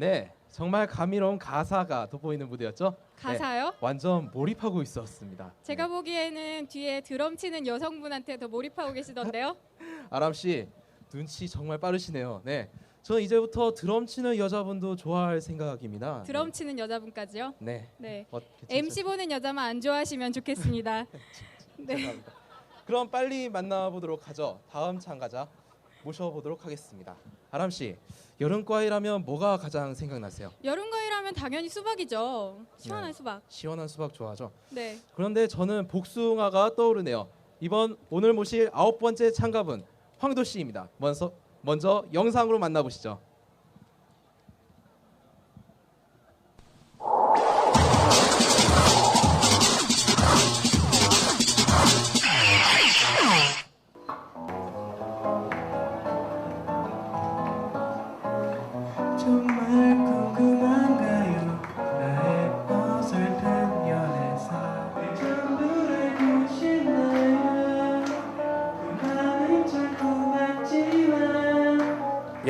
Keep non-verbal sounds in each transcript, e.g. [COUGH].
네, 정말 감미로운 가사가 돋보이는 무대였죠. 네, 가사요? 완전 몰입하고 있었습니다. 제가 네. 보기에는 뒤에 드럼 치는 여성분한테 더 몰입하고 계시던데요. [LAUGHS] 아람 씨 눈치 정말 빠르시네요. 네, 저는 이제부터 드럼 치는 여자분도 좋아할 생각입니다. 드럼 치는 여자분까지요. 네. 네. 네. 어? MC 보는 여자만 안 좋아하시면 좋겠습니다. [LAUGHS] 네. 죄송합니다. 그럼 빨리 만나보도록 하죠. 다음 참가자 모셔보도록 하겠습니다. 아람 씨, 여름 과일하면 뭐가 가장 생각나세요? 여름 과일하면 당연히 수박이죠. 시원한 네. 수박. 시원한 수박 좋아하죠. 네. 그런데 저는 복숭아가 떠오르네요. 이번 오늘 모실 아홉 번째 참가분 황도 씨입니다. 먼저 먼저 영상으로 만나보시죠.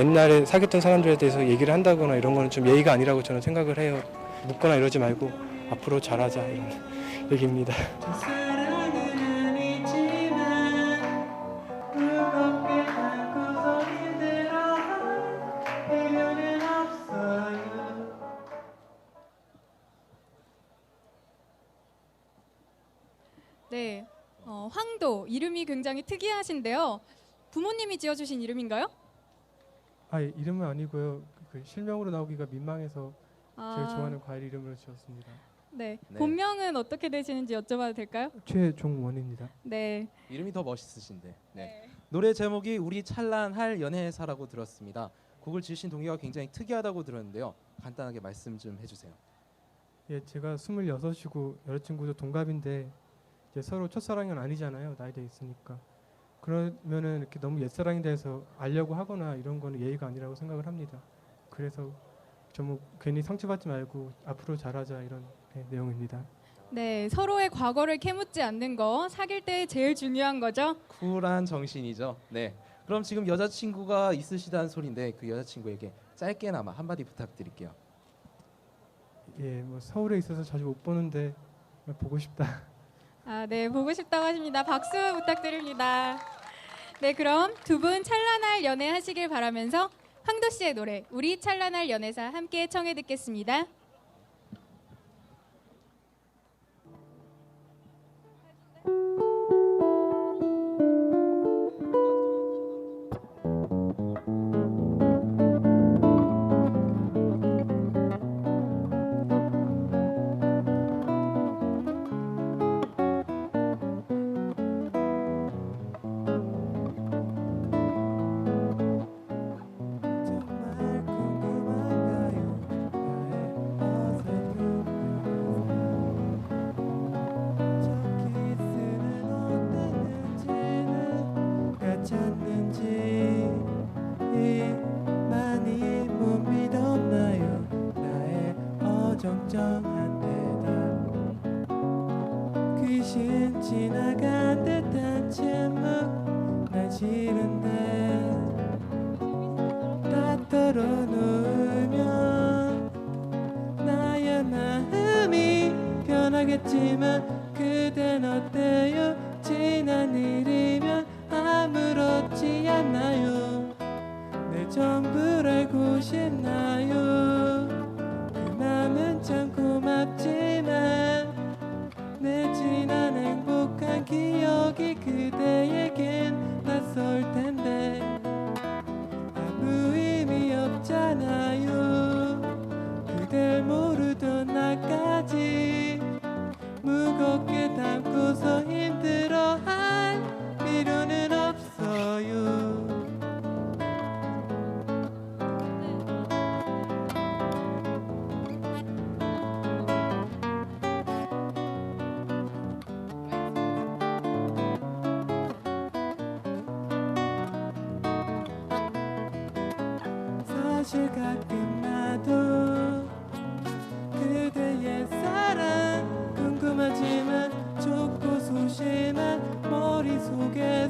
옛날에 사귀었던 사람들에 대해서 얘기를 한다거나 이런 거는 좀 예의가 아니라고 저는 생각을 해요. 묻거나 이러지 말고 앞으로 잘하자 이런 얘기입니다. 네. 어, 황도 이름이 굉장히 특이하신데요. 부모님이 지어주신 이름인가요? 아 이름은 아니고요. 그 실명으로 나오기가 민망해서 아, 제일 좋아하는 과일 이름으로 지었습니다. 네. 네. 본명은 어떻게 되시는지 여쭤봐도 될까요? 최종원입니다. 네. 이름이 더 멋있으신데. 네. 노래 제목이 우리 찬란할 연애사라고 들었습니다. 곡을 지으신 동기가 굉장히 특이하다고 들었는데요. 간단하게 말씀 좀 해주세요. 예, 제가 26이고 여자친구도 동갑인데 이제 서로 첫사랑은 아니잖아요. 나이대 있으니까. 그러면은 이렇게 너무 옛사랑이 돼서 알려고 하거나 이런 거는 예의가 아니라고 생각을 합니다. 그래서 좀 괜히 상처받지 말고 앞으로 잘하자 이런 네, 내용입니다. 네. 서로의 과거를 캐묻지 않는 거 사귈 때 제일 중요한 거죠. 쿨한 정신이죠. 네. 그럼 지금 여자친구가 있으시다는 소리인데 그 여자친구에게 짧게나마 한마디 부탁드릴게요. 예, 뭐 서울에 있어서 자주 못 보는데 보고 싶다. 아, 네, 보고 싶다고 하십니다. 박수 부탁드립니다. 네, 그럼 두 분 찬란할 연애 하시길 바라면서 황도 씨의 노래 우리 찬란할 연애사 함께 청해 듣겠습니다. 어정쩡한 대답. 귀신 지나간 듯한 침묵 난 싫은데 다 털어놓으면 나의 마음이 변하겠지만 그댄 어때요? 지난 일이면 아무렇지 않나요? 내 전부를 알고 싶나요 사실 가끔 나도 그대의 사랑 궁금하지만 좋고 소심한 머릿속에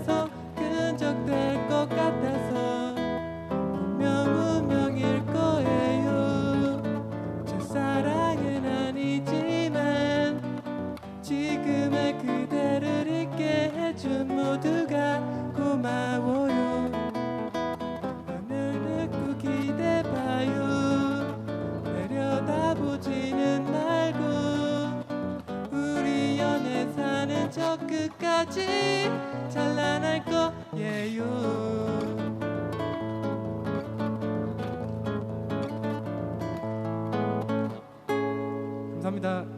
저 끝까지 잘라낼 거예요. 감사합니다.